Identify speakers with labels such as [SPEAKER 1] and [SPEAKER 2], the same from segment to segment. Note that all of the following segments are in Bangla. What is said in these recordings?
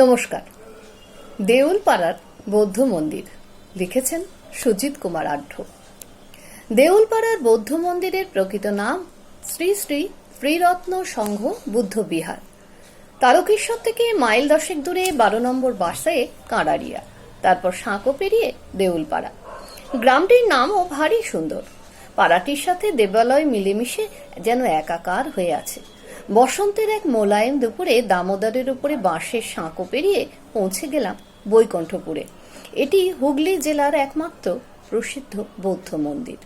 [SPEAKER 1] নমস্কার। দেউলপাড়ার বৌদ্ধ মন্দির। লিখেছেন সুজিত কুমার আঢ্য দেউলপাড়ার বৌদ্ধ মন্দিরের প্রকৃত নাম শ্রী শ্রী শ্রীরত্ন সংঘ বুদ্ধ বিহার। তারকেশ্বর থেকে মাইল দশেক দূরে বারো নম্বর বাসায় কাঁড়ারিয়া। তারপর সাঁকো পেরিয়ে দেউলপাড়া। গ্রামটির নামও ভারী সুন্দর। পাড়াটির সাথে দেবালয় মিলেমিশে যেন একাকার হয়ে আছে। বসন্তের এক মোলায়েম দুপুরে দামোদরের উপরে বাঁশের সাঁকো পেরিয়ে পৌঁছে গেলাম বৈকণ্ঠপুরে। এটি হুগলি জেলার একমাত্র প্রসিদ্ধ বৌদ্ধ মন্দির।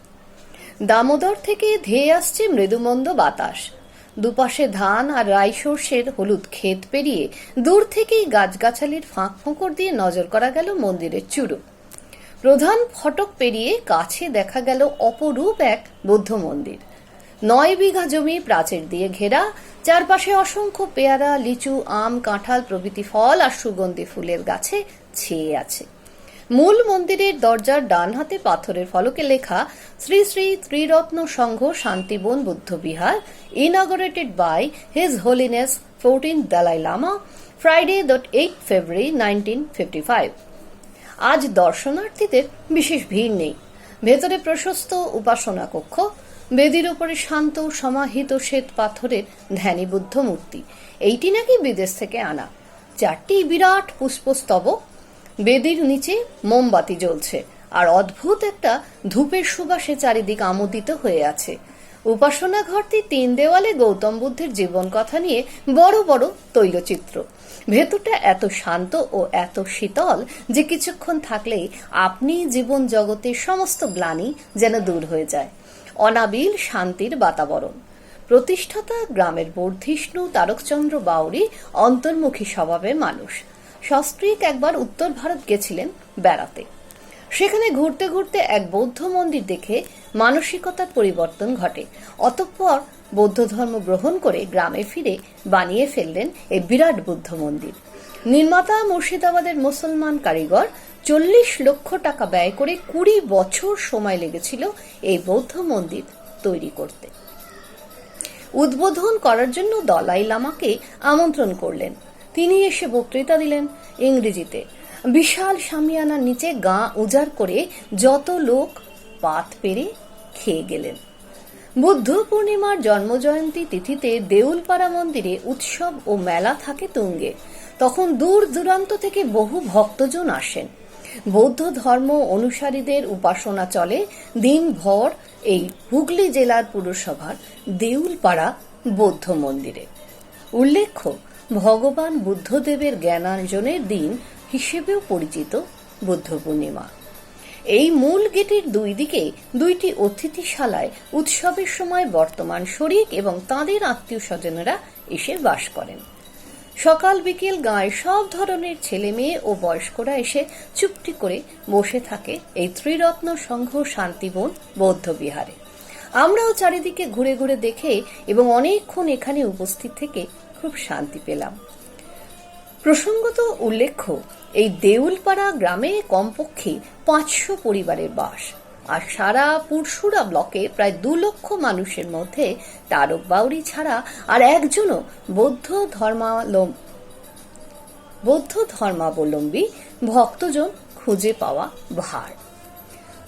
[SPEAKER 1] দামোদর থেকে ধেয়ে আসছে মৃদুমন্দ বাতাস। দুপাশে ধান আর রাই সর্ষের হলুদ ক্ষেত পেরিয়ে দূর থেকেই গাছগাছালির ফাঁক ফোঁকর দিয়ে নজর করা গেল মন্দিরের চূড়ো। প্রধান ফটক পেরিয়ে কাছে দেখা গেল অপরূপ এক বৌদ্ধ মন্দির। নয় বিঘা জমি প্রাচীর দিয়ে ঘেরা। চারপাশে অসংখ্য পেয়ারা, লিচু, আম, কাঁঠাল প্রভৃতি ফল আর সুগন্ধি ফুলের গাছে ছেয়ে আছে। মূল মন্দিরের দরজার ডান হাতে পাথরের ফলকে লেখা Shri Shri Triratna Sangha Shantiban Buddha Vihara inaugurated by his holiness fourteen Dalai Lama Friday the eight February nineteen fifty five আজ দর্শনার্থীদের বিশেষ ভিড় নেই। ভেতরে প্রশস্ত উপাসনা কক্ষ বেদির উপরে শান্ত, সমাহিত শ্বেত পাথরের ধ্যানী বুদ্ধ মূর্তি। এইটি নাকি বিদেশ থেকে আনা? চারটি বিরাট পুষ্পস্তবক বেদির নিচে মোমবাতি জ্বলছে। আর অদ্ভুত একটা ধূপের সুবাসে চারিদিক আমোদিত হয়ে আছে। উপাসনা ঘরটি তিন দেওয়ালে গৌতম বুদ্ধের জীবন কথা নিয়ে বড় বড় তৈলচিত্র। ভেতরটা এত শান্ত ও এত শীতল যে কিছুক্ষণ থাকলেই আপনি জীবন জগতের সমস্ত গ্লানি যেন দূর হয়ে যায়। অনাবিল শান্তির বাতাবরণ। প্রতিষ্ঠাতা গ্রামের বর্ধিষ্ণু তারকচন্দ্র বাউরি অন্তর্মুখী স্বভাবের মানুষ। সস্ত্রীক একবার উত্তর ভারত গেছিলেন বেড়াতে। সেখানে ঘুরতে ঘুরতে এক বৌদ্ধ মন্দির দেখে মানসিকতার পরিবর্তন ঘটে। অতঃপর বৌদ্ধ ধর্ম গ্রহণ করে গ্রামে ফিরে বানিয়ে ফেললেন এই বিরাট বুদ্ধ মন্দির। নির্মাতা মুর্শিদাবাদের মুসলমান কারিগর চল্লিশ লক্ষ টাকা ব্যয় করে কুড়ি বছর সময় লেগেছিল এই বৌদ্ধ মন্দির তৈরি করতে। উদ্বোধন করার জন্য দলাই লামাকে আমন্ত্রণ করলেন। তিনি এসে বক্তৃতা দিলেন ইংরেজিতে। বিশাল সামিয়ানার নিচে গা উজাড় করে যত লোক পাত পেরে খেয়ে গেলেন। বুদ্ধ পূর্ণিমার জন্মজয়ন্তী তিথিতে দেউলপাড়া মন্দিরে উৎসব ও মেলা থাকে তুঙ্গে। তখন দূর দূরান্ত থেকে বহু ভক্তজন আসেন। বৌদ্ধ ধর্ম অনুসারীদের উপাসনা চলে দিনভর এই হুগলি জেলার পুরসভার দেউলপাড়া বৌদ্ধ মন্দিরে। উল্লেখ্য, ভগবান বুদ্ধদেবের জ্ঞানার্জনের দিন হিসেবেও পরিচিত বুদ্ধ পূর্ণিমা। এই মূল গেটের দুই দিকে দুইটি অতিথিশালায় উৎসবের সময় বর্তমান শরিক এবং তাঁদের আত্মীয় স্বজনেরা এসে বাস করেন। সকাল বিকেল গাঁয়ের সব ধরনের ছেলে মেয়ে ও বয়স্করা এসে চুপটি করে বসে থাকে এই ত্রিরত্ন সংঘ শান্তিবন বৌদ্ধ বিহারে আমরাও চারিদিকে ঘুরে ঘুরে দেখে এবং অনেকক্ষণ এখানে উপস্থিত থেকে খুব শান্তি পেলাম। প্রসঙ্গত উল্লেখ্য, এই দেউলপাড়া গ্রামে কমপক্ষে পাঁচশো পরিবারের বাস। আর সারা পুরসুরা ব্লকে প্রায় দু লক্ষ মানুষের মধ্যে তারক বাউরি ছাড়া আর একজনও বৌদ্ধ ধর্মালম, বৌদ্ধ ধর্মাবলম্বী ভক্তজন খুঁজে পাওয়া ভার।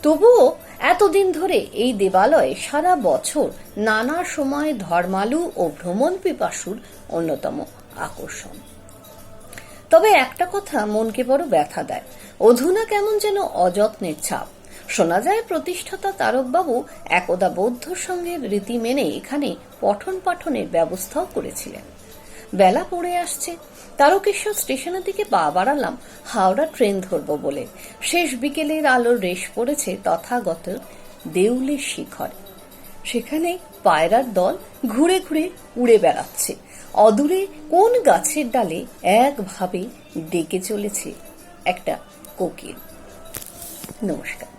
[SPEAKER 1] তবুও এতদিন ধরে এই দেবালয়ে সারা বছর নানা সময় ধর্মালু ও ভ্রমণ পিপাসুর অন্যতম আকর্ষণ। তবে একটা কথা মনকে বড় ব্যথা দেয়, অধুনা কেমন যেন অযত্নের ছাপ। শোনা যায় প্রতিষ্ঠাতা তারকবাবু একদা বৌদ্ধ সঙ্গের রীতি মেনে এখানে পঠন পাঠনের ব্যবস্থাও করেছিলেন। বেলা পড়ে আসছে। তারকেশ্বর স্টেশনের দিকে পা বাড়ালাম, হাওড়া ট্রেন ধরব বলে। শেষ বিকেলের আলোর রেশ পড়েছে তথাগত দেউলের শিখর। সেখানে পায়রার দল ঘুরে ঘুরে উড়ে বেড়াচ্ছে। অদূরে কোন গাছের ডালে একভাবে ডেকে চলেছে একটা কোকিল। নমস্কার।